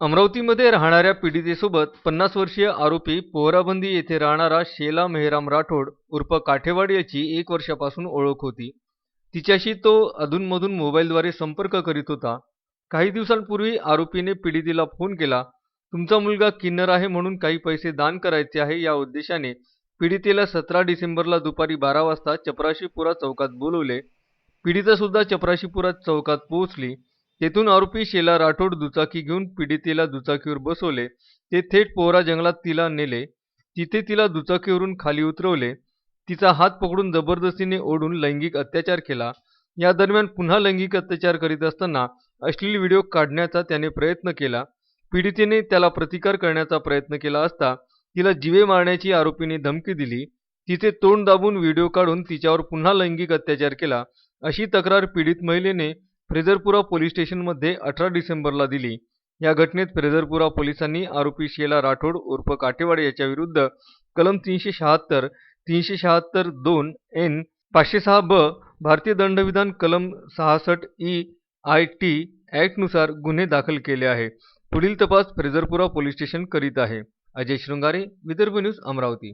अमरावतीमध्ये राहणाऱ्या पीडितेसोबत पन्नास वर्षीय आरोपी पोहराबंदी येथे राहणारा शेला मेहराम राठोड उर्फ काठेवाड याची एक वर्षापासून ओळख होती. तिच्याशी तो अधूनमधून मोबाईलद्वारे संपर्क करीत होता. काही दिवसांपूर्वी आरोपीने पीडितेला फोन केला तुमचा मुलगा किन्नर आहे म्हणून काही पैसे दान करायचे आहे या उद्देशाने पीडितेला सतरा डिसेंबरला दुपारी बारा वाजता चपराशीपुरा चौकात बोलवले. पीडितासुद्धा चपराशीपुरा चौकात पोहोचली. तेथून आरोपी शेला राठोड दुचाकी घेऊन पीडितेला दुचाकीवर बसवले. ते थेट पोहरा जंगलात तिला नेले. तिथे तिला दुचाकीवरून खाली उतरवले. तिचा हात पकडून जबरदस्तीने ओढून लैंगिक अत्याचार केला. या दरम्यान पुन्हा लैंगिक अत्याचार करीत असताना अश्लील व्हिडिओ काढण्याचा त्याने प्रयत्न केला. पीडितेने त्याला प्रतिकार करण्याचा प्रयत्न केला असता तिला जीवे मारण्याची आरोपीने धमकी दिली. तिचे तोंड दाबून व्हिडिओ काढून तिच्यावर पुन्हा लैंगिक अत्याचार केला. अशी तक्रार पीडित महिलेने फ्रेझरपुरा पोलीस स्टेशनमध्ये अठरा डिसेंबरला दिली. या घटनेत फ्रेझरपुरा पोलिसांनी आरोपी शेला राठोड उर्फ काठेवाड याच्या विरुद्ध कलम तीनशे शहात्तर तीनशे शहात्तर दोन एन पाचशे सहा ब भारतीय दंडविधान कलम सहासष्ट ई आय टी ॲक्टनुसार गुन्हे दाखल केले आहे. पुढील तपास फ्रेझरपुरा पोलीस स्टेशन करीत आहे. अजय शृंगारे विदर्भ न्यूज अमरावती.